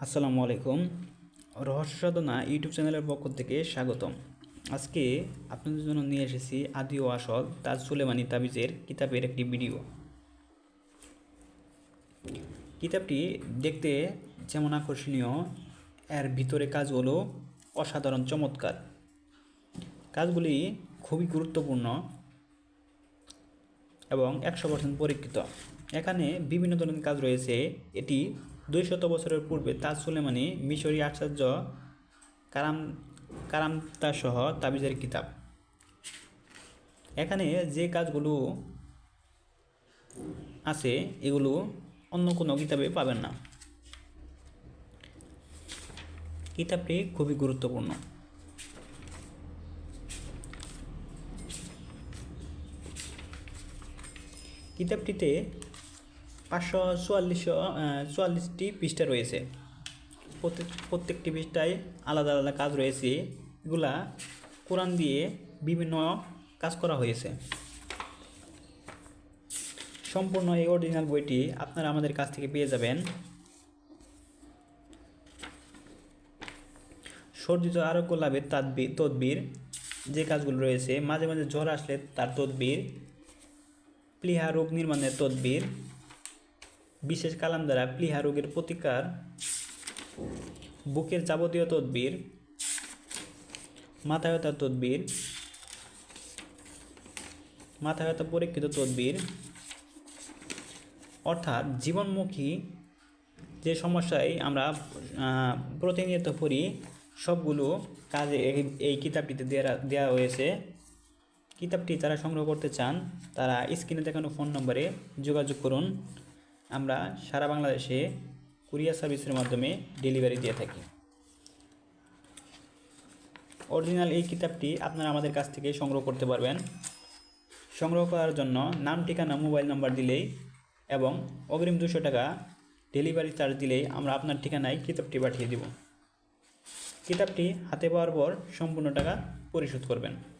আসসালামু আলাইকুম। রহস্য সাধনা ইউটিউব চ্যানেলের পক্ষ থেকে স্বাগতম। আজকে আপনাদের জন্য নিয়ে এসেছি আদি ও আসল তাজ সুলেমানি তাবিজের কিতাবের একটি ভিডিও। কিতাবটি দেখতে যেমন আকর্ষণীয়, এর ভিতরে কাজগুলো অসাধারণ চমৎকার। কাজগুলি খুবই গুরুত্বপূর্ণ এবং একশো পার্সেন্ট পরীক্ষিত। এখানে বিভিন্ন ধরনের কাজ রয়েছে। এটি দুইশত বছরের পূর্বে তাজ সুলেমানি মিশরি আচার্য কারাম কারামতা সহ তাবিজের কিতাব। এখানে যে কাজগুলো আছে, এগুলো অন্য কোনো কিতাবে পাবেন না। কিতাবটি খুবই গুরুত্বপূর্ণ। কিতাবটিতে পাঁচশো চুয়াল্লিশশো চুয়াল্লিশটি পৃষ্ঠা রয়েছে। প্রত্যেক, প্রত্যেকটি পৃষ্ঠায় আলাদা আলাদা কাজ রয়েছে। এগুলা কোরআন দিয়ে বিভিন্ন কাজ করা হয়েছে। সম্পূর্ণ এই অরিজিনাল বইটি আপনারা আমাদের কাছ থেকে পেয়ে যাবেন। সর্জিত আরোগ্য লাভের তাদবির তদবির যে কাজগুলো রয়েছে, মাঝে মাঝে জ্বর আসলে তার তদবির, প্লিহা রোগ নির্মাণের তদবির বিশেষ কালাম দ্বারা প্লিহা রোগের প্রতিকার, বুকের যাবতীয় তদবির মাথা ব্যথার তদবির মাথা ব্যথা পরীক্ষিত তদবির, অর্থাৎ জীবনমুখী যে সমস্যায় আমরা প্রতিনিয়ত পড়ি সবগুলো কাজে এই- কিতাবটিতে দেওয়া দেওয়া হয়েছে। কিতাবটি যারা সংগ্রহ করতে চান, তারা স্ক্রিনে দেখানো ফোন নম্বরে যোগাযোগ করুন। আমরা সারা বাংলাদেশে কুরিয়ার সার্ভিসের মাধ্যমে ডেলিভারি দিয়ে থাকি। অরিজিনাল এই কিতাবটি আপনারা আমাদের কাছ থেকে সংগ্রহ করতে পারবেন। সংগ্রহ করার জন্য নাম, ঠিকানা, মোবাইল নাম্বার দিলেই এবং অগ্রিম দুশো টাকা ডেলিভারি চার্জ দিলেই আমরা আপনার ঠিকানায় কিতাবটি পাঠিয়ে দিব। কিতাবটি হাতে পাওয়ার পর সম্পূর্ণ টাকা পরিশোধ করবেন।